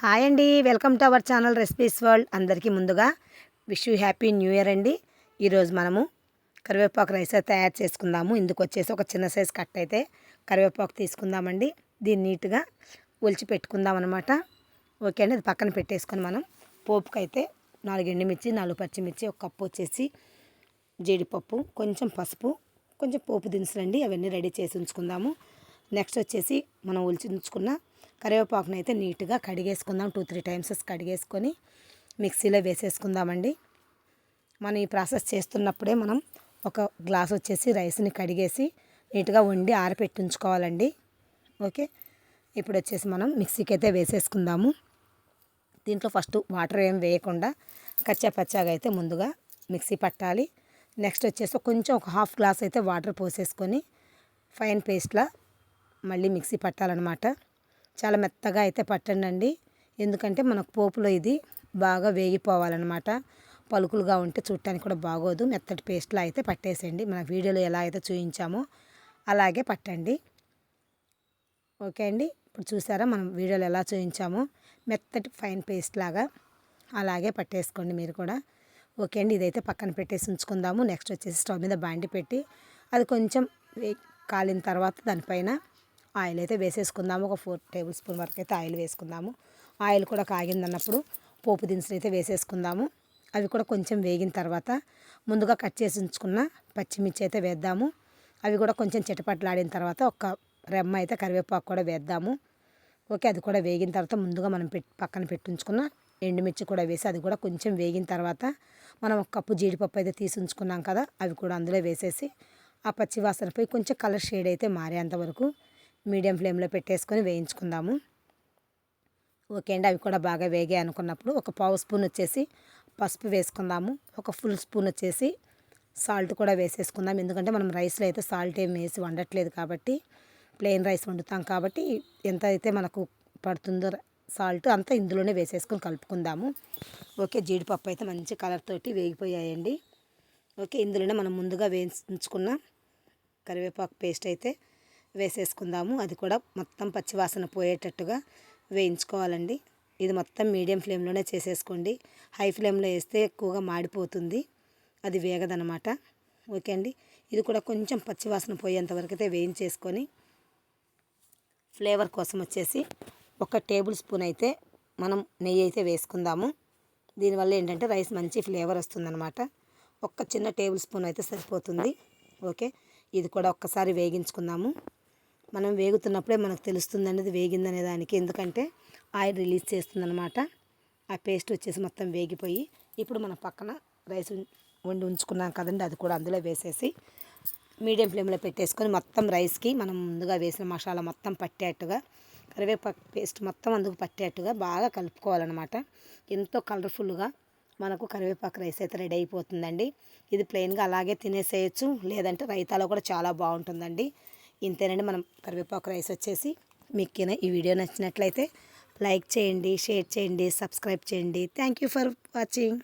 Hi అండి. Welcome to our channel recipes world. అందరికీ ముందుగా wish you happy new year అండి. ఈరోజు మనము కరివేపాకు రైస్ తయారు చేసుకుందాము. ఇందుకు వచ్చేసి ఒక చిన్న సైజ్ కట్ అయితే కరివేపాకు తీసుకుందామండి. దీన్ని నీట్గా ఒలిచి పెట్టుకుందాం అనమాట ఓకే అండి. అది పక్కన పెట్టేసుకొని మనం పోపుకి అయితే నాలుగు ఎండుమిర్చి నాలుగు పచ్చిమిర్చి ఒక కప్పు వచ్చేసి జీడిపప్పు కొంచెం పసుపు కొంచెం పోపు దినుసులండి అవన్నీ రెడీ చేసి ఉంచుకుందాము. నెక్స్ట్ వచ్చేసి మనం ఒలిచి ఉంచుకున్న కరివేపాకుని అయితే నీట్గా కడిగేసుకుందాం. టూ త్రీ టైమ్స్ కడిగేసుకొని మిక్సీలో వేసేసుకుందామండి. మనం ఈ ప్రాసెస్ చేస్తున్నప్పుడే మనం ఒక గ్లాస్ వచ్చేసి రైస్ని కడిగేసి నీట్గా వండి ఆరపెట్టించుకోవాలండి. ఓకే? ఇప్పుడు వచ్చేసి మనం మిక్సీకి అయితే వేసేసుకుందాము. దీంట్లో ఫస్ట్ వాటర్ ఏం వేయకుండా కచ్చా పచ్చాగా అయితే ముందుగా మిక్సీ పట్టాలి. నెక్స్ట్ వచ్చేసి కొంచెం ఒక హాఫ్ గ్లాస్ అయితే వాటర్ పోసేసుకొని ఫైన్ పేస్ట్లా మళ్ళీ మిక్సీ పట్టాలన్నమాట. చాలా మెత్తగా అయితే పట్టండి ఎందుకంటే మనకు పోపులో ఇది బాగా వేగిపోవాలన్నమాట. పలుకులుగా ఉంటే చూడటానికి కూడా బాగోదు. మెత్తటి పేస్ట్లా అయితే పట్టేసేయండి. మన వీడియోలో ఎలా అయితే చూపించామో అలాగే పట్టండి. ఓకే అండి. ఇప్పుడు చూసారా మనం వీడియోలో ఎలా చూపించామో మెత్తటి ఫైన్ పేస్ట్ లాగా అలాగే పట్టేసుకోండి మీరు కూడా. ఓకే అండి. ఇదైతే పక్కన పెట్టేసి ఉంచుకుందాము. నెక్స్ట్ వచ్చేసి స్టవ్ మీద బాండి పెట్టి అది కొంచెం కాలిన తర్వాత దానిపైన ఆయిల్ అయితే వేసేసుకుందాము. ఒక ఫోర్ టేబుల్ స్పూన్ వరకు అయితే ఆయిల్ వేసుకుందాము. ఆయిల్ కూడా కాగిందన్నప్పుడు పోపు దినుసులు అయితే వేసేసుకుందాము. అవి కూడా కొంచెం వేగిన తర్వాత ముందుగా కట్ చేసి ఉంచుకున్న పచ్చిమిర్చి అయితే వేద్దాము. అవి కూడా కొంచెం చిటపట్లాడిన తర్వాత ఒక రెమ్మ అయితే కరివేపాకు కూడా వేద్దాము. ఓకే అది కూడా వేగిన తర్వాత ముందుగా మనం పెట్టి పక్కన పెట్టించుకున్న ఎండుమిర్చి కూడా వేసి అది కూడా కొంచెం వేగిన తర్వాత మనం ఒక కప్పు జీడిపప్పు అయితే తీసి ఉంచుకున్నాం కదా అవి కూడా అందులో వేసేసి ఆ పచ్చివాసనపై కొంచెం కలర్ షేడ్ అయితే మారేంత వరకు మీడియం ఫ్లేమ్లో పెట్టేసుకొని వేయించుకుందాము. ఓకే అండి అవి కూడా బాగా వేగాయి అనుకున్నప్పుడు ఒక పావు స్పూన్ వచ్చేసి పసుపు వేసుకుందాము. ఒక ఫుల్ స్పూన్ వచ్చేసి సాల్ట్ కూడా వేసేసుకుందాం. ఎందుకంటే మనం రైస్లో అయితే సాల్ట్ ఏం వేసి వండట్లేదు కాబట్టి ప్లెయిన్ రైస్ వండుతాం కాబట్టి ఎంత అయితే మనకు పడుతుందో సాల్ట్ అంతా ఇందులోనే వేసేసుకొని కలుపుకుందాము. ఓకే జీడిపప్పు అయితే మంచి కలర్ తోటి వేగిపోయాయండి. ఓకే ఇందులోనే మనం ముందుగా వేయించుకున్న కరివేపాకు పేస్ట్ అయితే వేసేసుకుందాము. అది కూడా మొత్తం పచ్చివాసన పోయేటట్టుగా వేయించుకోవాలండి. ఇది మొత్తం మీడియం ఫ్లేమ్లోనే చేసేసుకోండి. హై ఫ్లేమ్లో వేస్తే ఎక్కువగా మాడిపోతుంది. అది వేగదనమాట. ఓకే అండి. ఇది కూడా కొంచెం పచ్చివాసన పోయేంతవరకైతే అయితే వేయించేసుకొని ఫ్లేవర్ కోసం వచ్చేసి ఒక టేబుల్ స్పూన్ అయితే మనం నెయ్యి అయితే వేసుకుందాము. దీనివల్ల ఏంటంటే రైస్ మంచి ఫ్లేవర్ వస్తుందన్నమాట ఒక చిన్న టేబుల్ స్పూన్ అయితే సరిపోతుంది. ఓకే. ఇది కూడా ఒక్కసారి వేగించుకుందాము. మనం వేగుతున్నప్పుడే మనకు తెలుస్తుంది అనేది వేగిందనే దానికి. ఎందుకంటే ఆయిల్ రిలీజ్ చేస్తుందనమాట ఆ పేస్ట్ వచ్చేసి మొత్తం వేగిపోయి ఇప్పుడు మన పక్కన రైస్ వండి ఉంచుకున్నాం కదండి అది కూడా అందులో వేసేసి మీడియం ఫ్లేమ్లో పెట్టేసుకొని మొత్తం రైస్కి మనం ముందుగా వేసిన మసాలా మొత్తం పట్టేట్టుగా కరివేపాకు పేస్ట్ మొత్తం అందుకు పట్టేట్టుగా బాగా కలుపుకోవాలన్నమాట. ఎంతో కలర్ఫుల్గా మనకు కరివేపాకు రైస్ అయితే రెడీ అయిపోతుందండి. ఇది ప్లెయిన్గా అలాగే తినేసేయచ్చు లేదంటే రైతాలో కూడా చాలా బాగుంటుందండి. ఇంతేనండి మనం కరివేపాకు రైస్ వచ్చేసి. మీకు ఈ వీడియో నచ్చినట్లయితే లైక్ చేయండి షేర్ చేయండి సబ్స్క్రైబ్ చేయండి. Thank you for watching